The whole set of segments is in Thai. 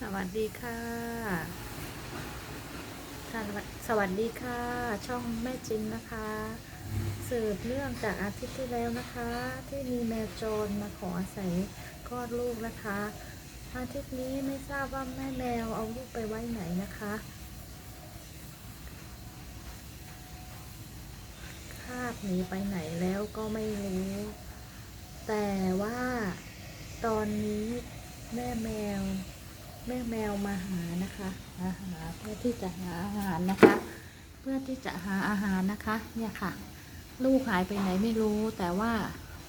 สวัสดีค่ะสวัสสวัสดีค่ะ ช่องแม่จินนะคะ สืบเรื่องจากอาทิตย์ที่แล้วนะคะ ที่มีแมวโจรมาขออาศัยคลอดลูกนะคะ อาทิตย์นี้ไม่ทราบว่าแม่แมวเอาลูกไปไว้ไหนนะคะ คาดหนีไปไหนแล้วก็ไม่รู้ แต่ว่าตอนนี้แม่แมว แม่แมวมาหานะคะมาหาเพื่อที่จะหาอาหารนะคะ เพื่อที่จะหาอาหารนะคะ เนี่ยค่ะ ลูกหายไปไหนไม่รู้ แต่ว่า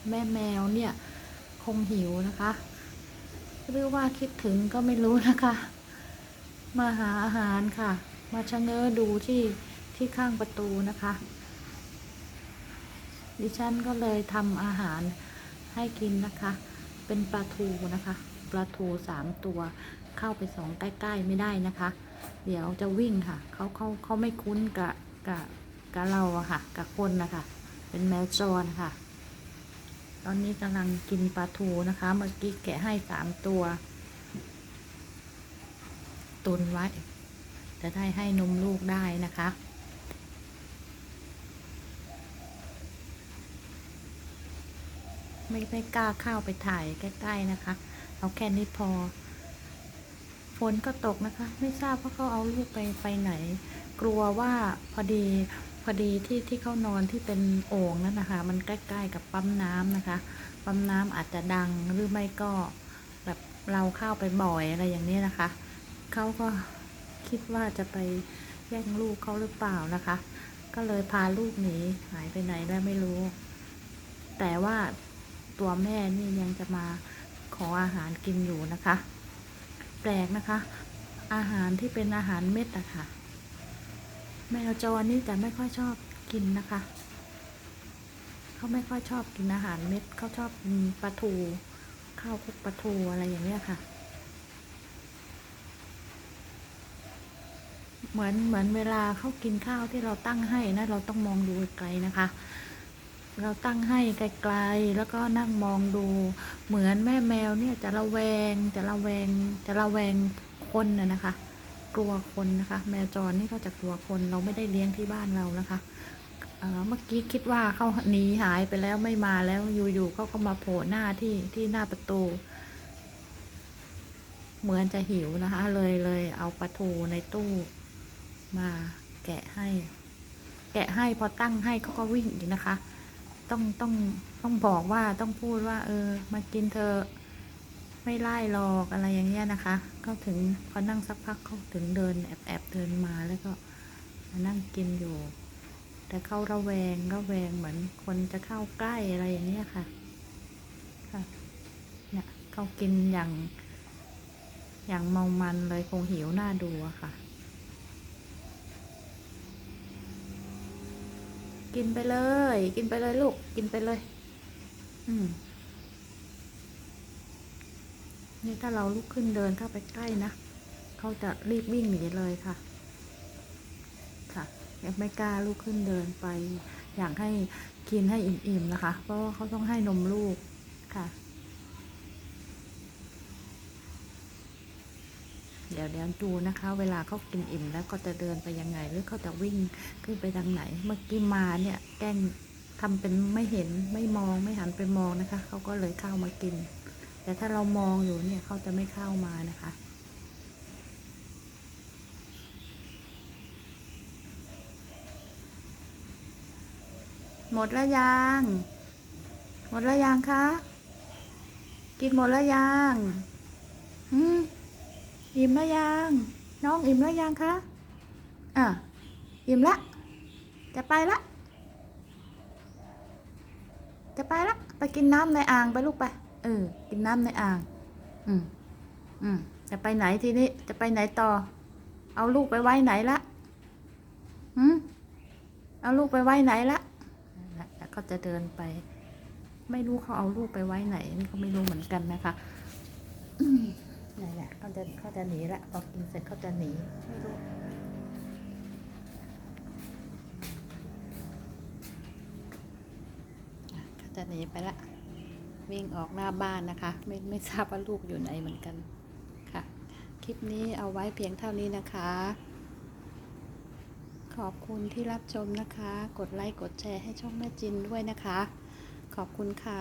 แม่แมวเนี่ยคงหิวนะคะ หรือว่าคิดถึงก็ไม่รู้นะคะ มาหาอาหารค่ะ มาชะเง้อดูที่ที่ข้างประตูนะคะ ดิฉันก็เลยทำอาหารให้กินนะคะ เป็นปลาทูนะคะปลาทูสามตัวเข้าไปสองใกล้ ๆ ไม่ได้นะคะ เดี๋ยวจะวิ่งค่ะเขาเขาเขาไม่คุ้นกับกับกับเราอะค่ะ กับคนนะคะ เป็นแมวจรค่ะ ตอนนี้กำลังกินปลาทูนะคะ เมื่อกี้แกะให้สามตัว ตุนไว้ จะได้ให้นมลูกได้นะคะ ไม่ไม่กล้าเข้าไปถ่ายใกล้ๆนะคะ เอาแค่นี้พอ ฝนก็ตกนะคะ ไม่ทราบว่าเขาเอาลูกไปไปไหน กลัวว่าพอดีพอดีที่ที่เขานอนที่เป็นโอ่งนั่นนะคะ มันใกล้ ๆ กับปั๊มน้ำนะคะ ปั๊มน้ำอาจจะดังหรือไม่ก็แบบเราเข้าไปบ่อยอะไรอย่างนี้นะคะเขาก็คิดว่าจะไปแย่งลูกเขาหรือเปล่านะคะ ก็เลยพาลูกหนีหายไปไหนแล้วไม่รู้ แต่ว่า ตัวแม่นี่ยังจะมาขออาหารกินอยู่นะคะ แปลกนะคะ อาหารที่เป็นอาหารเม็ดอะค่ะ แมวจรนี่จะไม่ค่อยชอบกินนะคะ เขาไม่ค่อยชอบกินอาหารเม็ดเขาชอบกินปลาทูข้าวคุกปลาทูอะไรอย่างเนี้ยค่ะ เหมือนเหมือนเวลาเขากินข้าวที่เราตั้งให้นะเราต้องมองดูไกลนะคะ เราตั้งให้ไกลๆ แล้วก็นั่งมองดู เหมือนแม่แมวเนี่ยจะระแวง จะระแวง จะระแวงคนน่ะนะคะ กลัวคนนะคะ แมวจรนี่เขาจะกลัวคน เราไม่ได้เลี้ยงที่บ้านเรานะคะเอ่อเมื่อกี้คิดว่าเขาหนีหายไปแล้วไม่มาแล้วอยู่ๆเขาก็มาโผล่หน้าที่ที่หน้าประตู เหมือนจะหิวนะคะ เลยเลยเอาปลาทูในตู้มาแกะให้ แกะให้พอตั้งให้เขาก็วิ่งอีกนะคะ ต้องต้องต้องบอกว่าต้องพูดว่า เออ มากินเธอะไม่ไล่หรอกอะไรอย่างเงี้ยนะคะเขาถึงพอนั่งสักพักเขาถึงเดินแอบแอบเดินมาแล้วก็มานั่งกินอยู่ แต่เขาระแวงระแวงเหมือนคนจะเข้าใกล้อะไรอย่างเงี้ยค่ะค่ะเนี่ยเขากินอย่าง อย่างเมามันเลยคงหิวหน้าดูอะค่ะ กินไปเลย กินไปเลยลูก กินไปเลย อืมนี่ถ้าเราลุกขึ้นเดินเข้าไปใกล้นะ เขาจะรีบวิ่งหนีเลยค่ะ ค่ะยังไม่กล้าลุกขึ้นเดินไป อยากให้กินให้อิ่มๆนะคะ เพราะว่าเขาต้องให้นมลูกค่ะ เดี๋ยวเดี๋ยวดูนะคะ เวลาเขากินอิ่มแล้วก็จะเดินไปยังไง หรือเขาจะวิ่งขึ้นไปทางไหน เมื่อกี้มาเนี่ยแกล้งทำเป็นไม่เห็นไม่มองไม่หันไปมองนะคะเขาก็เลยเข้ามากิน แต่ถ้าเรามองอยู่เนี่ยเขาจะไม่เข้ามานะคะหมดแล้วยัง หมดแล้วยังคะ กินหมดแล้วยัง อืม อิ่มแล้วยัง น้องอิ่มแล้วยังคะ อะ อิ่มละ จะไปละ จะไปละ ไปกินน้ำในอ่างไปลูกไป เออ กินน้ำในอ่าง อืม อืม จะไปไหนทีนี้ จะไปไหนต่อ เอาลูกไปไว้ไหนละหืมเอาลูกไปไว้ไหนละและแล้วก็จะเดินไป ไม่รู้เขาเอาลูกไปไว้ไหนนี่ก็ไม่รู้เหมือนกันนะคะอืม นั่แหละเขาจะเขาจะหนีละพอกินเสร็จเขาจะหนีไม่รู้เขาจะหนีไปละวิ่งออกหน้าบ้านนะคะ ไม่ไม่ทราบว่าลูกอยู่ไหนเหมือนกันค่ะ คลิปนี้เอาไว้เพียงเท่านี้นะคะ ขอบคุณที่รับชมนะคะ กดไลค์กดแชร์ให้ช่องแม่จินด้วยนะคะ ขอบคุณค่ะ